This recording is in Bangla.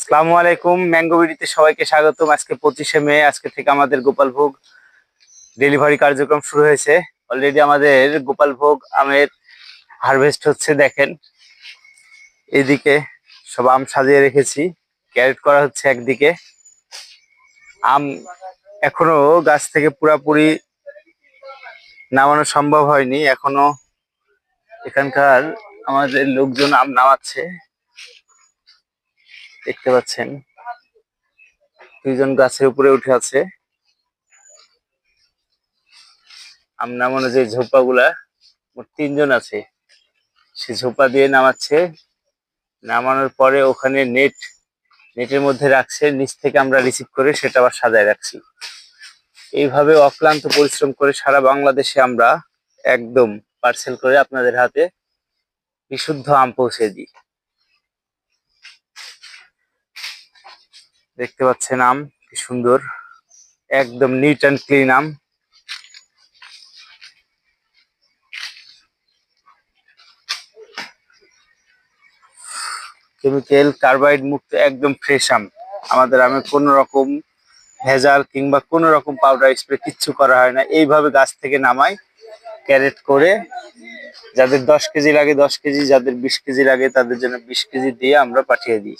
আসসালামু আলাইকুম, ম্যাঙ্গো বিডিতে সবাইকে স্বাগতম। আজকে পঁচিশে মে, আজকে থেকে আমাদের গোপালভোগ ডেলিভারি কার্যক্রম শুরু হয়েছে। অলরেডি আমাদের গোপালভোগ আমের হারভেস্ট হচ্ছে, দেখেন। এদিকে সব আম সাজিয়ে রেখেছি। ক্যারেট করা হচ্ছে একদিকে। আম এখনও গাছ থেকে পুরাপুরি নামানো সম্ভব হয়নি। এখনও এখানকার আমাদের লোকজন আম নামাচ্ছে। দেখতে পাচ্ছেন। দুইজন গাছের উপরে উঠে আছে। আম নামানো যে ঝোপা গুলা তিনজন আছে। সে ঝোপা দিয়ে নামাচ্ছে। নামানোর পরে ওখানে নেট, নেটের মধ্যে রাখছে। নিচ থেকে আমরা রিসিভ করে সেটা আবার সাজায় রাখছি। এইভাবে অক্লান্ত পরিশ্রম করে সারা বাংলাদেশে আমরা একদম পার্সেল করে আপনাদের হাতে বিশুদ্ধ আম পৌঁছে দিই। দেখতে পাচ্ছেন আম, কি সুন্দর। একদম নিট অ্যান্ড ক্লিন আম। কেমিক্যাল কার্বাইড মুক্ত একদম ফ্রেশ আম। আমাদের আমে কোনো রকম ভেজাল কিংবা কোনো রকম পাউডার স্প্রে কিচ্ছু করা হয় না। এইভাবে গাছ থেকে নামাই ক্যারেট করে। যাদের দশ কেজি লাগে দশ কেজি, যাদের বিশ কেজি লাগে তাদের জন্য বিশ কেজি দিয়ে আমরা পাঠিয়ে দিই।